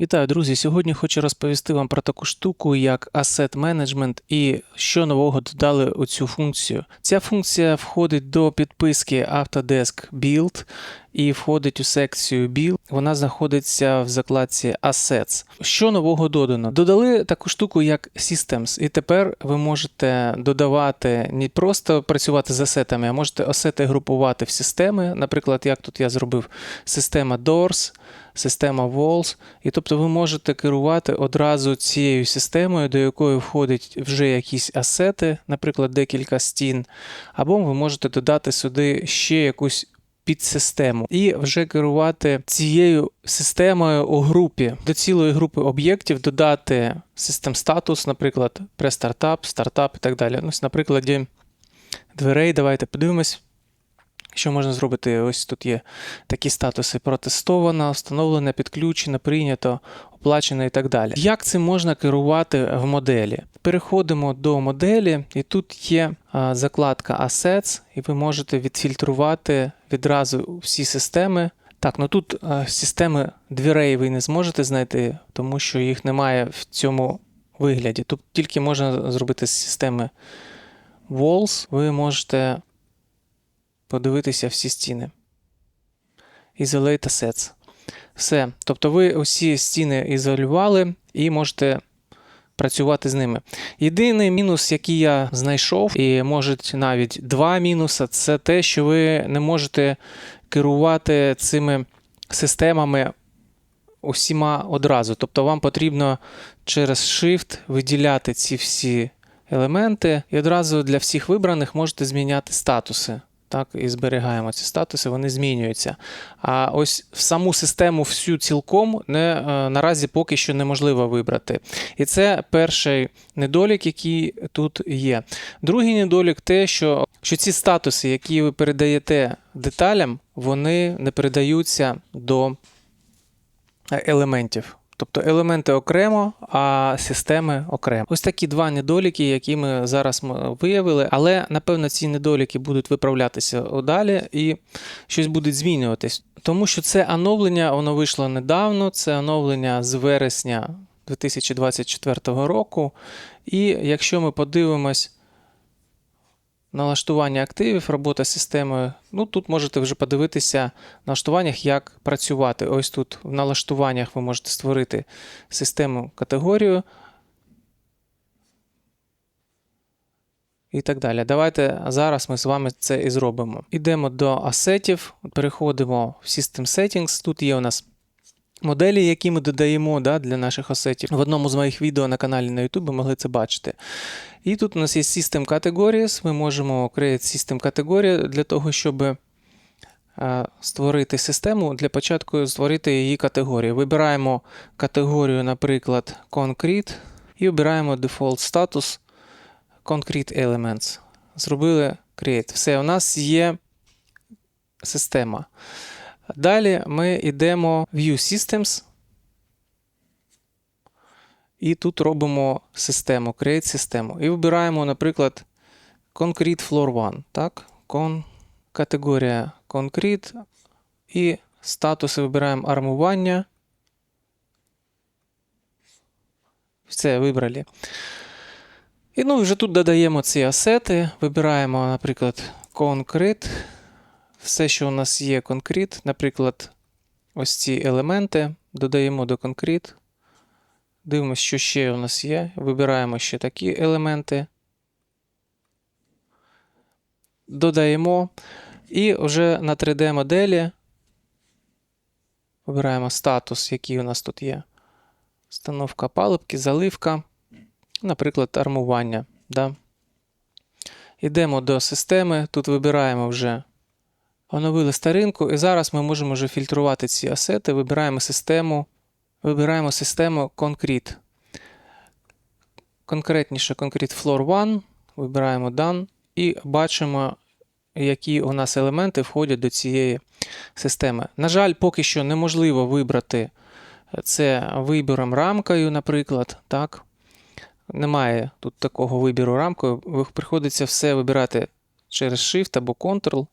Вітаю, друзі! Сьогодні хочу розповісти вам про таку штуку, як Asset Management і що нового додали у цю функцію. Ця функція входить до підписки Autodesk Build і входить у секцію Build. Вона знаходиться в закладці Assets. Що нового додано? Додали таку штуку, як Systems, і тепер ви можете додавати не просто працювати з асетами, а можете асети групувати в системи. Наприклад, як тут я зробив система Doors система Walls, і тобто ви можете керувати одразу цією системою, до якої входять вже якісь асети, наприклад, декілька стін, або ви можете додати сюди ще якусь підсистему і вже керувати цією системою у групі до цілої групи об'єктів додати систем статус, наприклад, престартап, стартап і так далі. Ось, на дверей, давайте подивимось. Що можна зробити? Ось тут є такі статуси: протестовано, встановлено, підключено, прийнято, оплачено і так далі. Як цим можна керувати в моделі? Переходимо до моделі, і тут є закладка Assets, і ви можете відфільтрувати відразу всі системи. Так, ну тут системи дверей ви не зможете знайти, тому що їх немає в цьому вигляді. Тут тільки можна зробити з системи Walls, ви можете подивитися всі стіни. Isolate Assets. Все. Тобто ви усі стіни ізолювали і можете працювати з ними. Єдиний мінус, який я знайшов, і може навіть два мінуси, це те, що ви не можете керувати цими системами усіма одразу. Тобто вам потрібно через Shift виділяти ці всі елементи, і одразу для всіх вибраних можете зміняти статуси так, і зберігаємо ці статуси, вони змінюються. А ось в саму систему всю цілком не, е, наразі поки що неможливо вибрати. І це перший недолік, який тут є. Другий недолік те, що, що ці статуси, які ви передаєте деталям, вони не передаються до елементів. Тобто елементи окремо, а системи окремо. Ось такі два недоліки, які ми зараз виявили, але напевно ці недоліки будуть виправлятися далі і щось буде змінюватись. Тому що це оновлення, воно вийшло недавно, це оновлення з вересня 2024 року. І якщо ми подивимось налаштування активів, робота з системою. Ну, Тут можете вже подивитися в налаштуваннях, як працювати. Ось тут в налаштуваннях ви можете створити систему категорію. І так далі. Давайте зараз ми з вами це і зробимо. Йдемо до асетів, переходимо в System Settings. Тут є у нас моделі, які ми додаємо да, для наших асетів. В одному з моїх відео на каналі на YouTube ви могли це бачити. І тут у нас є System Categories. Ми можемо Create System Category для того, щоб е, створити систему. Для початку створити її категорію. Вибираємо категорію, наприклад, Concrete, і обираємо Default Status Concrete Elements. Зробили Create. Все, у нас є система. Далі ми йдемо в View Systems. І тут робимо систему, Create систему. І вибираємо, наприклад, Concrete Floor 1. Так? Con, Категорія Concrete. І статуси вибираємо армування. Все, вибрали. І ну, вже тут додаємо ці асети. Вибираємо, наприклад, Concrete. Все, що у нас є конкрет, наприклад, ось ці елементи додаємо до конкрет. Дивимося, що ще у нас є. Вибираємо ще такі елементи. Додаємо. І вже на 3D-моделі вибираємо статус, який у нас тут є. Встановка палубки, заливка, наприклад, армування. Да? Йдемо до системи. Тут вибираємо вже оновили старинку, і зараз ми можемо вже фільтрувати ці асети. Вибираємо систему вибираємо систему Concrete. Конкретніше Concrete Floor 1, вибираємо Done і бачимо, які у нас елементи входять до цієї системи. На жаль, поки що неможливо вибрати це вибором рамкою, наприклад. так. Немає тут такого вибіру рамкою. Приходиться все вибирати через Shift або Ctrl.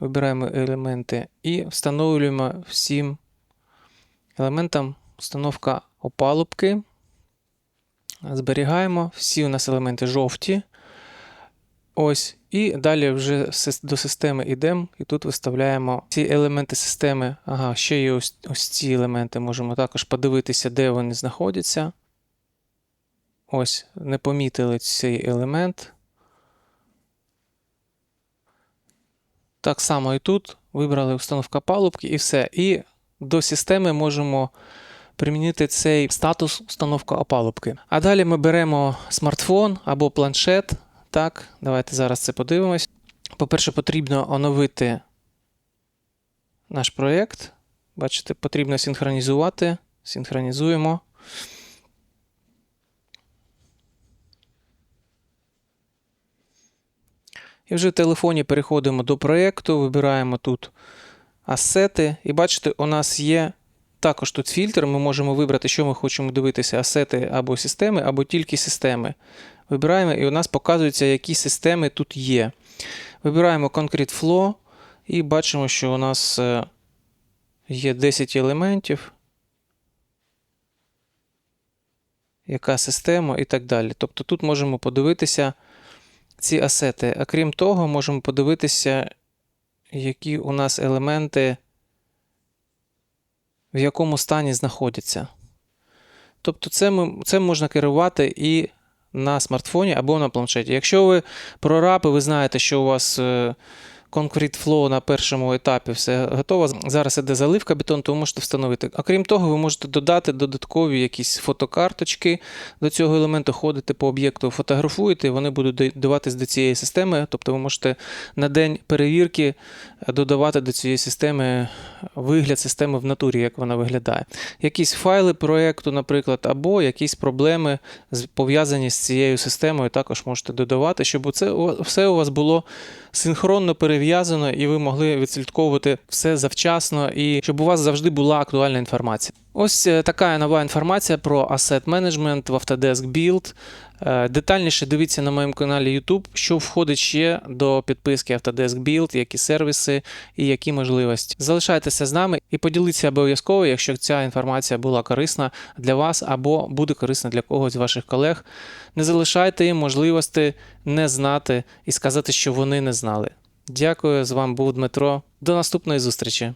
Вибираємо елементи і встановлюємо всім елементам установка опалубки. Зберігаємо. Всі у нас елементи жовті. Ось. І далі вже до системи йдемо, і тут виставляємо ці елементи системи. Ага, ще є ось, ось ці елементи. Можемо також подивитися, де вони знаходяться. Ось, не помітили цей елемент. Так само і тут. Вибрали установка палубки і все. І до системи можемо примінити цей статус установка опалубки. А далі ми беремо смартфон або планшет. Так, давайте зараз це подивимось. По-перше, потрібно оновити наш проєкт. Бачите, потрібно синхронізувати. Синхронізуємо. І вже в телефоні переходимо до проєкту, вибираємо тут асети. І бачите, у нас є також тут фільтр. Ми можемо вибрати, що ми хочемо дивитися: асети або системи, або тільки системи. Вибираємо, і у нас показується, які системи тут є. Вибираємо Concrete Flow і бачимо, що у нас е, є 10 елементів. Яка система і так далі. Тобто тут можемо подивитися ці асети. А крім того, можемо подивитися, які у нас елементи в якому стані знаходяться. Тобто, це, це можна керувати і на смартфоні або на планшеті. Якщо ви прораб і ви знаєте, що у вас е, Concrete Flow на першому етапі все готово. Зараз іде заливка бетону, то ви можете встановити. Окрім того, ви можете додати додаткові якісь фотокарточки до цього елементу, ходите по об'єкту, фотографуєте, вони будуть додаватись до цієї системи. Тобто ви можете на день перевірки додавати до цієї системи вигляд системи в натурі, як вона виглядає. Якісь файли проєкту, наприклад, або якісь проблеми пов'язані з цією системою, також можете додавати, щоб це все у вас було синхронно перев'язано, і ви могли відслідковувати все завчасно, і щоб у вас завжди була актуальна інформація. Ось е, така нова інформація про Asset Management в Autodesk Build. Е, Детальніше дивіться на моєму каналі YouTube, що входить ще до підписки Autodesk Build, які сервіси і які можливості. Залишайтеся з нами і поділіться обов'язково, якщо ця інформація була корисна для вас або буде корисна для когось з ваших колег. Не залишайте їм можливості не знати і сказати, що вони не знали. Дякую, з вами був Дмитро. До наступної зустрічі!